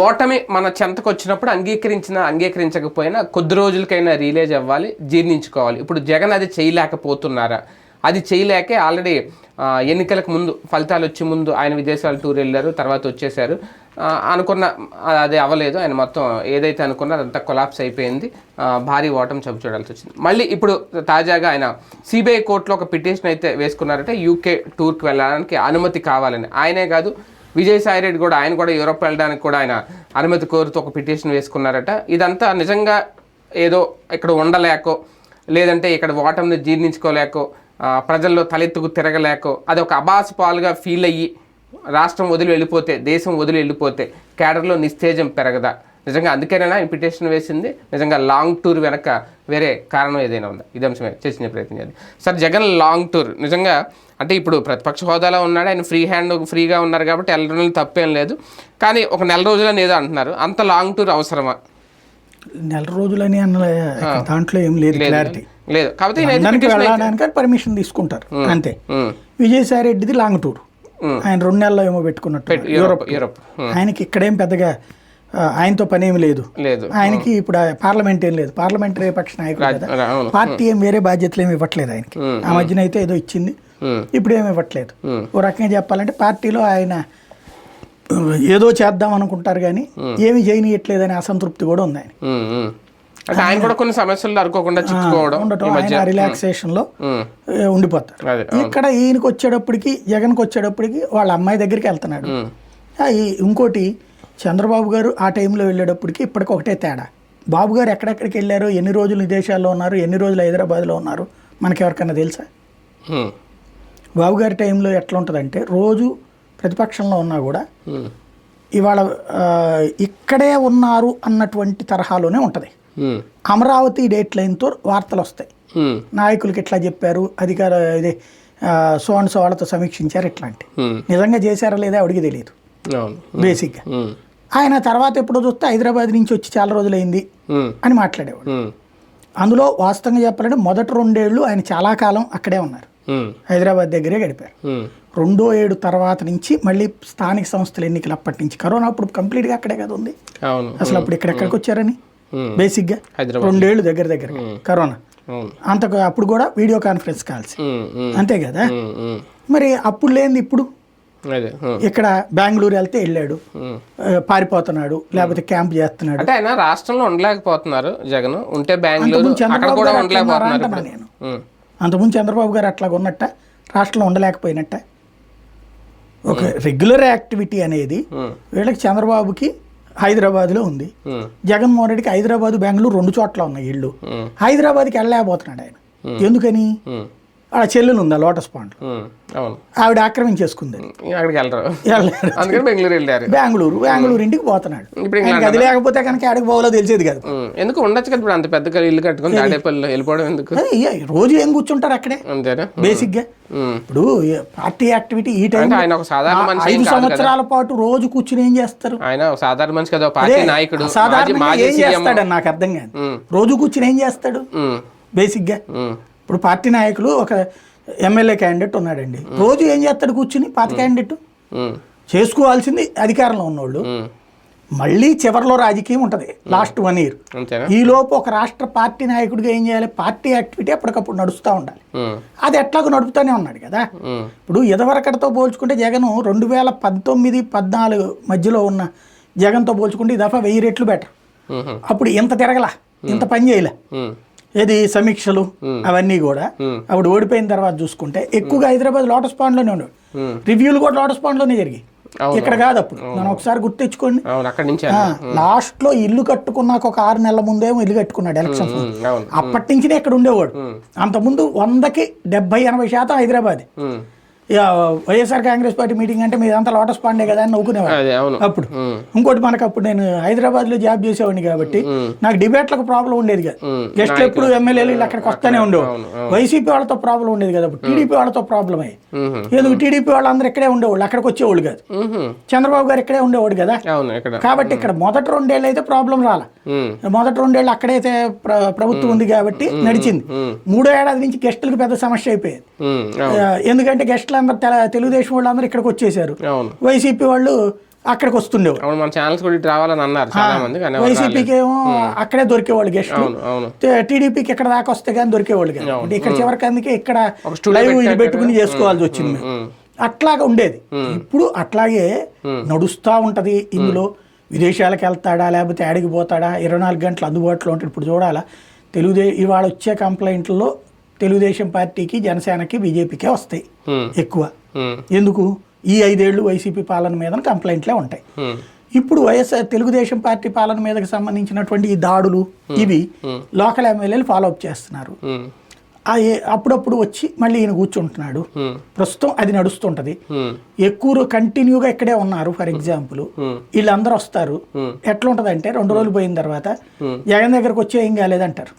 ఓటమి మన చెంతకు వచ్చినప్పుడు అంగీకరించిన అంగీకరించకపోయినా కొద్ది రోజులకైనా రిలీజ్ అవ్వాలి జీర్ణించుకోవాలి. ఇప్పుడు జగన్ అది చేయలేకపోతున్నారా? అది చేయలేకే ఆల్రెడీ ఎన్నికలకు ముందు ఫలితాలు వచ్చే ముందు ఆయన విదేశాల టూర్ వెళ్ళారు తర్వాత వచ్చేసారు అనుకున్న అది అవ్వలేదు. ఆయన మొత్తం ఏదైతే అనుకున్నా అదంతా కొలాప్స్ అయిపోయింది. భారీ ఓటమి చవి చూడాల్సి వచ్చింది. మళ్ళీ ఇప్పుడు తాజాగా ఆయన సిబిఐ కోర్టులో ఒక పిటిషన్ అయితే వేసుకున్నారంటే యూకే టూర్కి వెళ్ళడానికి అనుమతి కావాలని. ఆయనే కాదు విజయసాయి రెడ్డి కూడా ఆయన కూడా యూరోప్ వెళ్ళడానికి కూడా ఆయన అనుమతి కోరుతూ ఒక పిటిషన్ వేసుకున్నారట. ఇదంతా నిజంగా ఏదో ఇక్కడ ఉండలేకో లేదంటే ఇక్కడ ఓటమిని జీర్ణించుకోలేకో ప్రజల్లో తలెత్తుకు తిరగలేకో అది ఒక అబాస్ పాలుగా ఫీల్ అయ్యి రాష్ట్రం వదిలి వెళ్ళిపోతే దేశం వదిలి వెళ్ళిపోతే కేడర్లో నిస్తేజం పెరగదా? నిజంగా అందుకేనైనా ఆయన పిటిషన్ వేసింది? నిజంగా లాంగ్ టూర్ వెనక వేరే కారణం ఏదైనా ఉందా? ఇది అంశమే చేసిన ప్రయత్నం చేయాలి సార్ జగన్ లాంగ్ టూర్. నిజంగా అంటే ఇప్పుడు ప్రతిపక్ష హోదాలో ఉన్నాడు ఆయన ఫ్రీ హ్యాండ్ ఫ్రీగా ఉన్నారు కాబట్టి వెళ్ళడం తప్పేం లేదు. కానీ ఒక నెల రోజులని ఏదో అంటున్నారు. అంత లాంగ్ టూర్ అవసరమా? నెల రోజులని అన్న దాంట్లో ఏం లేదు క్లారిటీ లేదు. వెళ్ళడానికి పర్మిషన్ తీసుకుంటారు. అంతే. విజయసాయి రెడ్డిది లాంగ్ టూర్ ఆయన రెండు నెలల్లో ఏమో పెట్టుకున్నట్టు యూరోప్ యూరోప్. ఆయనకి ఇక్కడేం పెద్దగా ఆయనతో పని ఏమి లేదు. లేదు. ఆయనకి ఇప్పుడు పార్లమెంట్ ఏం లేదు. పార్లమెంటరీ పక్ష నాయకుడు పార్టీ ఏం వేరే బాధ్యతలు ఏమి ఇవ్వట్లేదు ఆయనకి. ఆ మధ్యన అయితే ఏదో ఇచ్చింది. ఇప్పుడు ఏమి ఇవ్వట్లేదు. ఉమ్, ఓ రకంగా చెప్పాలంటే పార్టీలో ఆయన ఏదో చేద్దాం అనుకుంటారు కానీ ఏమి చేయనీయట్లేదనే అసంతృప్తి కూడా ఉంది ఆయన ఆయన కూడా కొన్ని సమస్యలు అనుకోకుండా చిక్కుకోవడం ఉండటం రిలాక్సేషన్లో ఉండిపోతారు. ఇక్కడ ఈయనకి వచ్చేటప్పటికి జగన్కి వచ్చేటప్పటికి వాళ్ళ అమ్మాయి దగ్గరికి వెళ్తున్నాడు. ఇంకోటి చంద్రబాబు గారు ఆ టైంలో వెళ్ళేటప్పటికి ఇప్పటికి ఒకటే తేడా. బాబు గారు ఎక్కడెక్కడికి వెళ్ళారు ఎన్ని రోజులు విదేశాల్లో ఉన్నారు ఎన్ని రోజులు హైదరాబాద్లో ఉన్నారు మనకి ఎవరికైనా తెలుసా ఉమ్, బాబు గారి టైంలో ఎట్లా ఉంటుందంటే రోజు ప్రతిపక్షంలో ఉన్నా కూడా ఇవాళ ఇక్కడే ఉన్నారు అన్నటువంటి తరహాలోనే ఉంటుంది. అమరావతి డేట్ లైన్తో వార్తలు వస్తాయి నాయకులకి ఎట్లా చెప్పారు అధికార ఇది సో అండ్ సో వాళ్ళతో సమీక్షించారు ఇట్లాంటి నిజంగా చేశారా లేదా ఆవిడికి తెలియదు బేసిక్గా. ఆయన తర్వాత ఎప్పుడో చూస్తే హైదరాబాద్ నుంచి వచ్చి చాలా రోజులైంది అని మాట్లాడేవాడు. అందులో వాస్తవంగా చెప్పాలంటే మొదటి రెండేళ్ళు ఆయన చాలా కాలం అక్కడే ఉన్నారు. హైదరాబాద్ దగ్గరే గడిపారు. రెండో ఏడు తర్వాత నుంచి మళ్ళీ స్థానిక సంస్థల ఎన్నికలు అప్పటి నుంచి. కరోనా అప్పుడు కంప్లీట్గా అక్కడే కదా ఉంది. అసలు అప్పుడు ఇక్కడెక్కడికి వచ్చారని? బేసిక్గా రెండేళ్ళు దగ్గర దగ్గర కరోనా. అంతకు అప్పుడు కూడా వీడియో కాన్ఫరెన్స్ కాల్స్. అంతే కదా? మరి అప్పుడు లేనిది ఇప్పుడు? ఇక్కడ బెంగళూరు వెళ్తే వెళ్ళాడు. పారిపోతున్నాడు. లేకపోతే క్యాంప్ చేస్తున్నాడు. అంటే ఆయన రాష్ట్రంలో ఉండలేకపోతున్నారు జగన్. ఉంటే బెంగళూరు అక్కడ కూడా ఉండలేకపోతున్నారు ఉమ్, అంతకుముందు చంద్రబాబు గారు అట్లా ఉన్నట్ట రాష్ట్రంలో ఉండలేకపోయినట్ట. ఒక రెగ్యులర్ యాక్టివిటీ అనేది వీళ్ళకి చంద్రబాబుకి హైదరాబాద్లో ఉంది. జగన్మోహన్ రెడ్డికి హైదరాబాద్ బెంగళూరు రెండు చోట్ల ఉన్నాయి ఇళ్ళు. హైదరాబాద్కి వెళ్ళలేకపోతున్నాడు ఆయన. ఎందుకని? ఆడ చెల్లెలు ఉందా లోటస్ పాండ్ అవును. ఆవిడ ఆక్రమించేసుకుంది అక్కడికి వెళ్ళరు. అందుకని బెంగళూరు వెళ్ళారు. బెంగళూరు బెంగళూరు ఇంటికి పోతున్నాడు. ఇప్పుడు అది లేకపోతే కనుక ఆడికి పోవాలో తెలిసేది కాదు. ఎందుకు ఉండొచ్చు కదా ఇప్పుడు అంత పెద్ద ఇల్లు కట్టుకొని వెళ్ళిపోవడం ఎందుకు? రోజు ఏం కూర్చుంటారు అక్కడే? అంతేనా? బేసిక్గా. ఉమ్, ఇప్పుడు పార్టీ యాక్టివిటీ ఈ టైం ఆయన ఒక సాధారణ మనిషి ఐదు సంవత్సరాల పాటు రోజు కూర్చుని ఏం చేస్తారు? ఆయన ఒక సాధారణ మనిషి కదా పార్టీ నాయకుడు మాజీ ఏం సీఎం. చేస్తాడని నాకు అర్థం కాదు. రోజు కూర్చుని ఏం చేస్తాడు? ఉమ్, బేసిక్గా. ఉమ్, ఇప్పుడు పార్టీ నాయకులు ఒక ఎమ్మెల్యే క్యాండిడేట్ ఉన్నాడండి. రోజు ఏం చేస్తాడు కూర్చుని పాత క్యాండిడేట్? చేసుకోవాల్సింది అధికారంలో ఉన్నోళ్ళు. మళ్ళీ చివరిలో రాజకీయం ఉంటుంది. Last one year. అంతేనా? ఈ లోపు ఒక రాష్ట్ర పార్టీ నాయకుడిగా ఏం చేయాలి? పార్టీ యాక్టివిటీ ఎప్పటికప్పుడు నడుస్తూ ఉండాలి. అది ఎట్లాగో నడుపుతూనే ఉన్నాడు కదా. ఇప్పుడు ఇదివరకటితో పోల్చుకుంటే జగన్ రెండు వేల పంతొమ్మిది పద్నాలుగు మధ్యలో ఉన్న జగన్తో పోల్చుకుంటే ఈ దఫా వెయ్యి రెట్లు బెటర్. అప్పుడు ఇంత తిరగల ఇంత పని చేయలే. ఏది సమీక్షలు అవన్నీ కూడా. అప్పుడు ఓడిపోయిన తర్వాత చూసుకుంటే ఎక్కువగా హైదరాబాద్ లోటస్ పాండ్లోనే ఉన్నాడు Hmm. రివ్యూలు కూడా లోటస్ పాండ్లోనే జరిగాయి అవును. ఇక్కడ కాదు అప్పుడు మనం ఒకసారి నుంచి లాస్ట్లో ఇల్లు కట్టుకున్నాక ఒక ఆరు నెలల ముందేమో ఇల్లు కట్టుకున్నాడు ఎలక్షన్స్ అప్పటి నుంచినే ఇక్కడ ఉండేవాడు. అంతకుముందు వందకి డెబ్బై ఎనభై శాతం హైదరాబాద్. ఇక వైఎస్ఆర్ కాంగ్రెస్ పార్టీ మీటింగ్ అంటే మీదంతా లోటస్ పాండే కదా అని నవ్వుకునేవాడు. అప్పుడు. ఇంకోటి మనకు అప్పుడు నేను హైదరాబాద్లో జాబ్ చేసేవాడిని కాబట్టి నాకు డిబేట్లకు ప్రాబ్లం ఉండేది కదా. గెస్ట్లు ఎప్పుడు ఎమ్మెల్యేలు అక్కడికి వస్తానే ఉండేవాడు అవును. వైసీపీ వాళ్ళతో ప్రాబ్లం ఉండేది కదా అప్పుడు. టీడీపీ వాళ్ళతో ప్రాబ్లం అయ్యి ఎందుకు? టీడీపీ వాళ్ళందరూ ఇక్కడే ఉండేవాళ్ళు అక్కడికి వచ్చేవాళ్ళు కాదు. చంద్రబాబు గారు ఇక్కడే ఉండేవాడు కదా. కాబట్టి ఇక్కడ మొదటి రెండేళ్ళు అయితే ప్రాబ్లం రాల. మొదటి రెండేళ్ళు అక్కడైతే ప్ర- ప్రభుత్వం ఉంది కాబట్టి నడిచింది. మూడో ఏడాది నుంచి గెస్టులకు పెద్ద సమస్య అయిపోయేది. ఎందుకంటే గెస్టులు తెల- తెలుగుదేశం వాళ్ళు అందరూ ఇక్కడికి వచ్చేసారు. వైసీపీ వాళ్ళు అక్కడికి వస్తుండేవారు. మన ఛానల్స్ కూడా రావాలని అన్నారు చాలా మంది కానీ. వైసీపీకి ఏమో అక్కడే దొరికేవాళ్ళు గెస్ట్ టీడీపీకి ఇక్కడ దాకా వస్తే కానీ దొరికేవాళ్ళు అంటే ఇక్కడ చివరికి అందుకే ఇక్కడ లైవ్ ఇది పెట్టుకుని చేసుకోవాల్సి వచ్చింది అట్లాగా ఉండేది. ఇప్పుడు అట్లాగే నడుస్తూ ఉంటది ఇందులో. విదేశాలకు వెళ్తాడా లేకపోతే ఆడికి పోతాడా ఇరవై నాలుగు గంటలు అందుబాటులో ఉంటాడు ఇప్పుడు చూడాలా. తెలుగుదే ఇవాళ వచ్చే కంప్లైంట్లలో తెలుగుదేశం పార్టీకి జనసేనకి బీజేపీకే వస్తాయి ఎక్కువ. ఎందుకు? ఈ ఐదేళ్ళు వైసీపీ పాలన మీద కంప్లైంట్లే ఉంటాయి. ఇప్పుడు వైఎస్ఆర్ తెలుగుదేశం పార్టీ పాలన మీదకి సంబంధించినటువంటి ఈ దాడులు ఇవి లోకల్ ఎమ్మెల్యేలు ఫాలో అప్ చేస్తున్నారు. అప్పుడప్పుడు వచ్చి మళ్ళీ ఈయన కూర్చుంటున్నాడు. ప్రస్తుతం అది నడుస్తుంటది. ఎక్కువ కంటిన్యూగా ఇక్కడే ఉన్నారు ఫర్ ఎగ్జాంపుల్. వీళ్ళందరూ వస్తారు. Hmm. ఎట్లా ఉంటదంటే రెండు రోజులు పోయిన తర్వాత జగన్ దగ్గరకు వచ్చి ఏం కాలేదంటారు.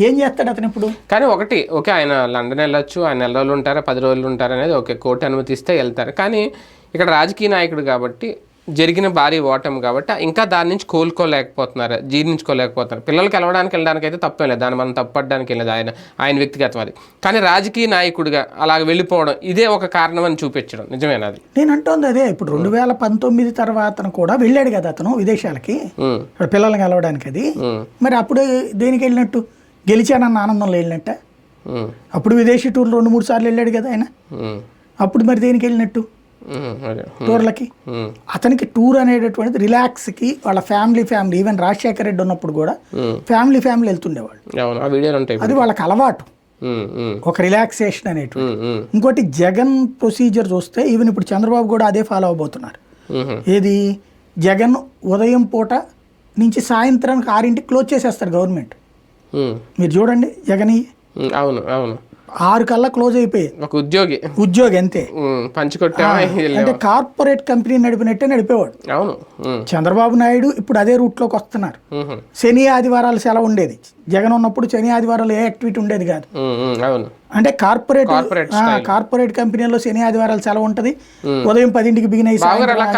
ఏం చేస్తాడు అతను ఇప్పుడు? కానీ ఒకటి ఓకే ఆయన లండన్ వెళ్ళొచ్చు ఆయన నెల రోజులు ఉంటారా పది రోజులు ఉంటారు అనేది ఓకే కోర్టు అనుమతిస్తే వెళ్తారు. కానీ ఇక్కడ రాజకీయ నాయకుడు కాబట్టి జరిగిన భారీ ఓటమి కాబట్టి ఇంకా దాని నుంచి కోలుకోలేకపోతున్నారు జీర్ణించుకోలేకపోతున్నారు. పిల్లలు కలవడానికి వెళ్ళడానికి అయితే తప్పే లేదు. దాన్ని మనం తప్పడానికి లేదు ఆయన ఆయన వ్యక్తిగతం అది. కానీ రాజకీయ నాయకుడిగా అలాగ వెళ్ళిపోవడం ఇదే ఒక కారణం అని చూపించడం. నిజమేనా అది? నేను అంటోంది అదే ఇప్పుడు రెండు వేల పంతొమ్మిది తర్వాత కూడా వెళ్ళాడు కదా అతను విదేశాలకి. పిల్లల్ని కలవడానికి అది. మరి అప్పుడు దేనికి వెళ్ళినట్టు? గెలిచానన్న ఆనందంలో వెళ్ళినట్ట అప్పుడు విదేశీ టూర్ రెండు మూడు సార్లు వెళ్ళాడు కదా ఆయన. అప్పుడు మరి దేనికి వెళ్ళినట్టు? టూర్లకి? అతనికి టూర్ అనేటటువంటిది రిలాక్స్కి వాళ్ళ family family even Rajasekhara Reddy ఉన్నప్పుడు కూడా. ఫ్యామిలీ ఫ్యామిలీ వెళ్తుండేవాళ్ళు. అది వాళ్ళకి అలవాటు. ఒక రిలాక్సేషన్ అనేటువంటి ఇంకోటి జగన్ ప్రొసీజర్ చూస్తే ఈవెన్ ఇప్పుడు చంద్రబాబు కూడా అదే ఫాలో అవబోతున్నారు. ఏది? జగన్ ఉదయం పూట నుంచి సాయంత్రానికి ఆరింటికి క్లోజ్ చేసేస్తారు గవర్నమెంట్. మీరు చూడండి జగన్ అవును అవును. ఆరు కల్లా క్లోజ్ అయిపోయాయి ఒక ఉద్యోగి. ఉద్యోగి అంతే. వెళ్ళామా అంటే కార్పొరేట్ కంపెనీ నడిపినట్టే నడిపేవాడు. అవును. చంద్రబాబు నాయుడు ఇప్పుడు అదే రూట్లోకి వస్తున్నారు. ఉమ్, శని ఆదివారాలు సెలవు ఉండేది. జగన్ ఉన్నప్పుడు శని ఆదివారాలు ఏ యాక్టివిటీ ఉండేది కాదు. అంటే కార్పొరేట్ కార్పొరేట్ కంపెనీలో శని ఆదివారాలు సెలవు ఉంటది. ఉదయం పదింటికి బిగిన ఇదివరకు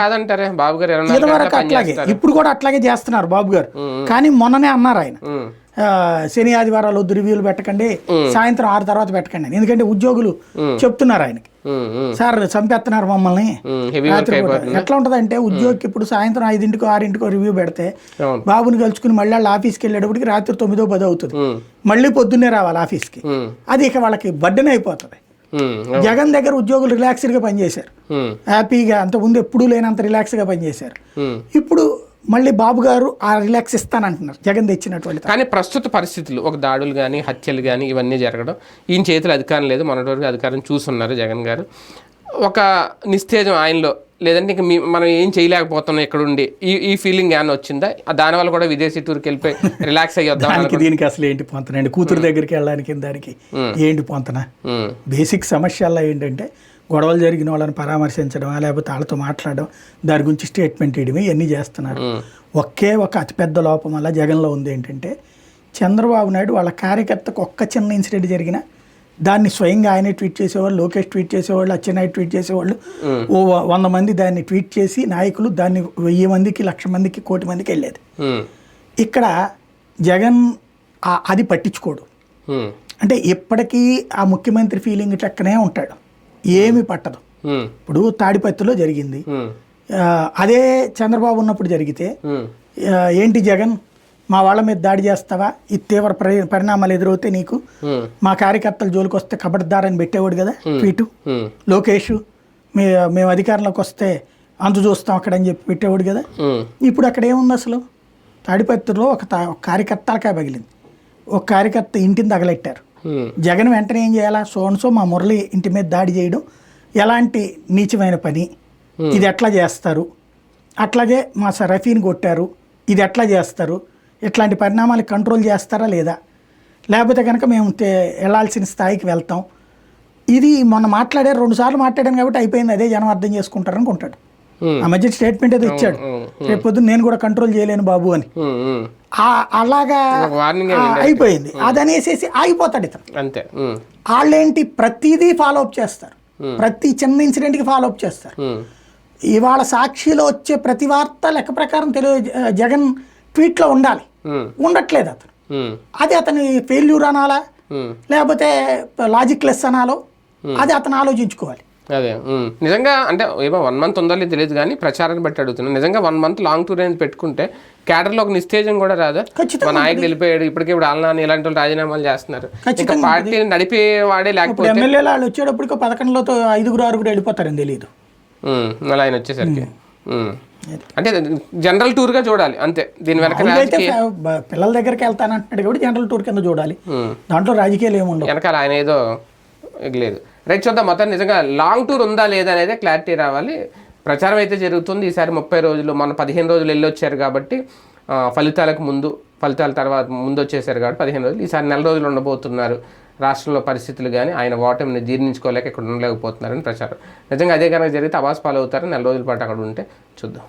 అట్లాగే. ఇప్పుడు కూడా అట్లాగే చేస్తున్నారు బాబు గారు కానీ మొన్ననే అన్నారు ఆయన. శని ఆదివారాలు వద్దు రివ్యూలు పెట్టకండి సాయంత్రం ఆరు తర్వాత పెట్టకండి. ఎందుకంటే ఉద్యోగులు చెప్తున్నారు ఆయనకి. సార్ చంపేస్తున్నారు మమ్మల్ని. ఎట్లా ఉంటదంటే ఉద్యోగికి ఇప్పుడు సాయంత్రం ఐదింటికో ఆరింటికో రివ్యూ పెడితే బాబుని కలుసుకుని మళ్ళీ వాళ్ళ ఆఫీస్కి వెళ్ళేటప్పటికి రాత్రి తొమ్మిదో పదో అవుతుంది. మళ్ళీ పొద్దున్నే రావాలి ఆఫీస్కి. అది ఇక వాళ్ళకి బర్డెన్ అయిపోతుంది. జగన్ దగ్గర ఉద్యోగులు రిలాక్స్డ్గా పనిచేశారు. హ్యాపీగా అంతకుముందు ఎప్పుడూ లేనంత రిలాక్స్గా పనిచేశారు. ఉమ్. ఇప్పుడు మళ్ళీ బాబు గారు ఆ రిలాక్స్ ఇస్తానంటున్నారు. జగన్ తెచ్చినటువంటి కానీ ప్రస్తుత పరిస్థితులు ఒక దాడులు కానీ హత్యలు కానీ ఇవన్నీ జరగడం ఈయన చేతిలో అధికారం లేదు మొన్నటి వరకు అధికారం చూస్తున్నారు జగన్ గారు. ఒక నిస్తేజం ఆయనలో లేదంటే ఇంక మీ మనం ఏం చేయలేకపోతున్నాం ఇక్కడ ఉండి ఈ ఈ ఫీలింగ్ ఏమైనా వచ్చిందా? దానివల్ల కూడా విదేశీ టూర్కి వెళ్ళిపోయి రిలాక్స్ అయ్యొద్దాం దానికి దీనికి అసలు ఏంటి పొంతనండి కూతురు దగ్గరికి వెళ్ళడానికి దానికి ఏంటి పొంతన? బేసిక్ సమస్యల్లో ఏంటంటే గొడవలు జరిగిన వాళ్ళని పరామర్శించడం లేకపోతే వాళ్ళతో మాట్లాడడం దాని గురించి స్టేట్మెంట్ ఇవ్వడం ఇవన్నీ చేస్తున్నారు. ఒకే ఒక అతిపెద్ద లోపం వల్ల జగన్లో ఉంది ఏంటంటే చంద్రబాబు నాయుడు వాళ్ళ కార్యకర్తకు ఒక్క చిన్న ఇన్సిడెంట్ జరిగినా దాన్ని స్వయంగా ఆయనే ట్వీట్ చేసేవాళ్ళు లోకేష్ ట్వీట్ చేసేవాళ్ళు అచ్చెన్నాయుడు ట్వీట్ చేసేవాళ్ళు ఓ వంద మంది దాన్ని ట్వీట్ చేసి నాయకులు దాన్ని వెయ్యి మందికి లక్ష మందికి కోటి మందికి వెళ్ళేది. ఇక్కడ జగన్ అది పట్టించుకోడు. అంటే ఎప్పటికీ ఆ ముఖ్యమంత్రి ఫీలింగ్ లెక్కనే ఉంటాడు. ఏమి పట్టదు. ఇప్పుడు తాడిపత్రిలో జరిగింది. అదే చంద్రబాబు ఉన్నప్పుడు జరిగితే ఏంటి జగన్? మా వాళ్ళ మీద దాడి చేస్తావా? ఈ తీవ్ర పరి- పరిణామాలు ఎదురవుతే నీకు? మా కార్యకర్తలు జోలికి వస్తే కబడ్దారని పెట్టేవాడు కదా ఉమ్, లోకేష్ మే మేము అధికారంలోకి వస్తే అంతు చూస్తాం అక్కడ అని చెప్పి పెట్టేవాడు కదా? ఇప్పుడు అక్కడ ఏముంది అసలు? తాడిపత్రిలో ఒక కార్యకర్తలకాయ పగిలింది. ఒక కార్యకర్త ఇంటిని తగలెట్టారు. జగన్ వెంటనే ఏం చేయాలా? సోన్సో మా మురళి ఇంటి మీద దాడి చేయడం ఎలాంటి నీచమైన పని? ఇది ఎట్లా చేస్తారు? అట్లాగే మా రఫీని కొట్టారు. ఇది ఎట్లా చేస్తారు? ఇట్లాంటి పరిణామాలు కంట్రోల్ చేస్తారా లేదా? లేకపోతే కనుక మేము వెళ్ళాల్సిన స్థాయికి వెళ్తాం. ఇది మొన్న మాట్లాడారు రెండు సార్లు మాట్లాడాను కాబట్టి అయిపోయింది. అదే జనం అర్థం చేసుకుంటారు అనుకుంటాడు ఉమ్, ఆ మధ్య స్టేట్మెంట్ ఏదో ఇచ్చాడు. రేపు పొద్దున్న నేను కూడా కంట్రోల్ చేయలేను బాబు అని. అలాగా అయిపోయింది. అది అనేసేసి ఆగిపోతాడు ఇతను. అంతే వాళ్ళేంటి? ప్రతిదీ ఫాలో అప్ చేస్తారు. ప్రతి చిన్న ఇన్సిడెంట్కి ఫాలో అప్ చేస్తారు. ఇవాళ సాక్షిలో వచ్చే ప్రతి వార్త లెక్క ప్రకారం తెలియ జగన్ ట్వీట్లో ఉండాలి. ఉమ్, ఉండట్లేదు అతను. అది అతని ఫెయిల్యూర్ అనాలా. లేకపోతే లాజిక్ లెస్ అనాలో? అది అతను ఆలోచించుకోవాలి. అదే. నిజంగా అంటే ఏమో వన్ మంత్ ఉందో లేదో తెలియదు కానీ ప్రచారాన్ని బట్టి అడుగుతున్నాను నిజంగా వన్ మంత్ లాంగ్ టూర్ అనేది పెట్టుకుంటే క్యాడర్లో ఒక నిస్తేజం కూడా రాదా. ఖచ్చితంగా మా నాయకుడు వెళ్ళిపోయాడు ఇప్పటికే ఇప్పుడు ఆలనాని ఇలాంటి వాళ్ళు రాజీనామాలు చేస్తున్నారు. ఇంకా పార్టీని నడిపే వాడే ఇప్పుడు లేకపోతే ఎమ్మెల్యేలు వాళ్ళు వచ్చేటప్పటికి పదకొండులతో ఐదుగురు ఆరుగురు వెళ్ళిపోతారని తెలియదు మళ్ళీ ఆయన వచ్చేసరికి. అంటే జనరల్ టూర్గా చూడాలి అంతే. దీని వెనక పిల్లల దగ్గరికి వెళ్తానంటున్నాడు కాబట్టి జనరల్ టూర్ కింద చూడాలి. దాంట్లో రాజకీయాలు ఏమి ఉండవు వెనకాల ఆయన ఏదో లేదు రైట్ చూద్దాం. మొత్తం నిజంగా లాంగ్ టూర్ ఉందా లేదా అనేది క్లారిటీ రావాలి. ప్రచారం అయితే జరుగుతుంది. ఈసారి ముప్పై రోజులు మన పదిహేను రోజులు వెళ్ళొచ్చారు కాబట్టి ఫలితాలకు ముందు ఫలితాల తర్వాత ముందు వచ్చేసారు కాబట్టి పదిహేను రోజులు. ఈసారి నెల రోజులు ఉండబోతున్నారు. రాష్ట్రంలో పరిస్థితులు కానీ ఆయన ఓటమిని జీర్ణించుకోలేక ఇక్కడ ఉండలేకపోతున్నారని ప్రచారం. నిజంగా అదే కనుక జరిగితే అవాస్ పాలు అవుతారు నెల రోజుల పాటు అక్కడ ఉంటే చూద్దాం.